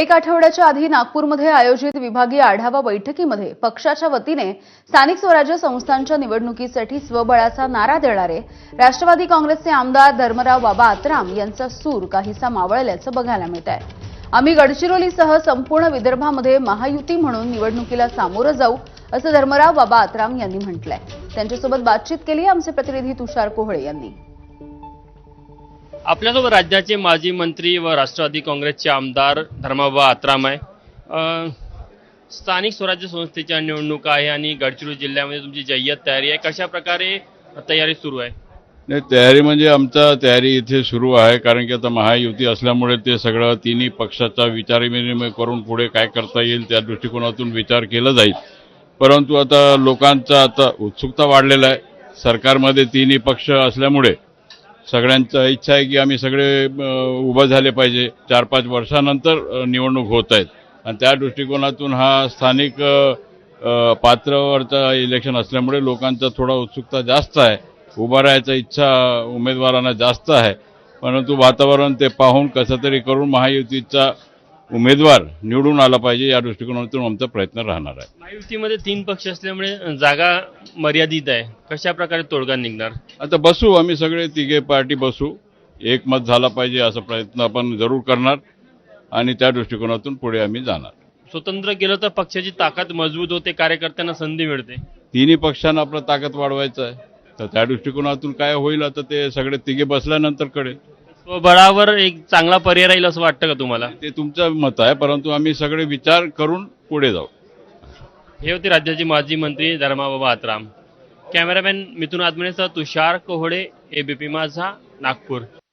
एक आठवड्याच्या आधी नागपूरमध्ये आयोजित विभागीय आढावा बैठकीमध्ये पक्षाच्या वतीने स्थानिक स्वराज्य संस्थांच्या निवडणुकीसाठी स्वबळाचा नारा देणारे राष्ट्रवादी काँग्रेसचे आमदार धर्मराव बाबा आत्राम यांचा सूर काहीसा मावळल्याचं बघायला मिळत आहे आम्ही गडचिरोलीसह संपूर्ण विदर्भामध्ये महायुती म्हणून निवडणुकीला सामोरं जाऊ असं धर्मराव बाबा आत्राम यांनी म्हटलंय. त्यांच्यासोबत बातचीत केली आमचे प्रतिनिधी तुषार कोहळे यांनी. आपल्यासोबत राज्याचे माजी मंत्री व राष्ट्रवादी काँग्रेसचे आमदार धर्माबा आत्राम आहे. स्थानिक स्वराज्य संस्थेच्या निवडणुका आहे आणि गडचिरोली जिल्ह्यामध्ये तुमची जय्यत तयारी आहे. कशा प्रकारे तयारी सुरू आहे? नाही तयारी म्हणजे आमचा तयारी इथे सुरू आहे कारण की आता महायुती असल्यामुळे ते सगळं तिन्ही पक्षाचा विचारविनिमय करून पुढे काय करता येईल त्या दृष्टिकोनातून विचार केला जाईल. परंतु आता लोकांचा आता उत्सुकता वाढलेला आहे. सरकारमध्ये तिन्ही पक्ष असल्यामुळे सगळ्यांचा इच्छा आहे की आम्ही सगळे उभं झाले पाहिजे. चार पाच वर्षानंतर निवडणूक होत आहेत. आणि त्या दृष्टिकोनातून हा स्थानिक पात्रावरचा इलेक्शन असल्यामुळे लोकांचा थोडा उत्सुकता जास्त आहे. उभा राहायचा इच्छा उमेदवारांना जास्त आहे. परंतु वातावरण ते पाहून कसं तरी करून महायुतीचा उमेदवार निवडून आला पाहिजे या दृष्टिकोनातून आमचा प्रयत्न राहणार आहे. महायुतीमध्ये तीन पक्ष असल्यामुळे जागा मर्यादित आहे. कशा प्रकारे तोडगा निघणार? आता बसू आम्ही सगळे तिघे पार्टी बसू. एकमत झाला पाहिजे असा प्रयत्न आपण जरूर करणार आणि त्या दृष्टिकोनातून पुढे आम्ही जाणार. स्वतंत्र गेलं तर पक्षाची ताकद मजबूत होते कार्यकर्त्यांना संधी मिळते. तिन्ही पक्षांना आपलं ताकद वाढवायचं आहे. तर त्या दृष्टिकोनातून काय होईल आता ते सगळे तिघे बसल्यानंतर कळेल स्वबळावर एक चांगला पर्याय राहील असं वाटतं का तुम्हाला? ते तुमचं मत आहे परंतु आम्ही सगळे विचार करून पुढे जाऊ. हे होते राज्याचे माजी मंत्री धर्माबाबा आत्राम. कॅमेरामॅन मिथुन आत्मनेसह तुषार कोहळे एबीपी माझा नागपूर.